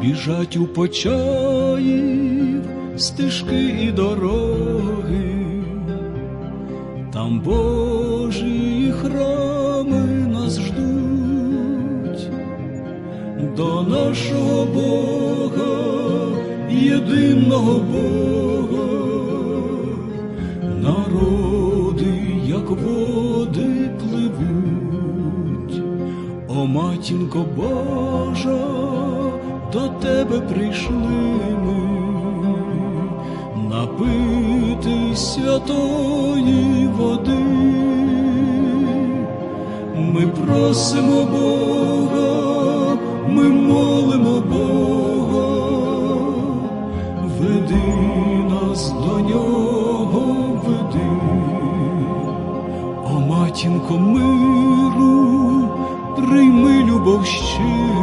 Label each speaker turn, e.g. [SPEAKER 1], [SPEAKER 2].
[SPEAKER 1] біжать у почаїв стежки і дороги, там Божі храми нас ждуть, до нашого Бога, єдиного Бога, народи, як води пливуть, о матінко Божа, до тебе прийшли ми, напити святої води. Ми просимо Бога, ми молимо Бога, веди нас до нього, веди, о матінко миру, прийми любов щиру,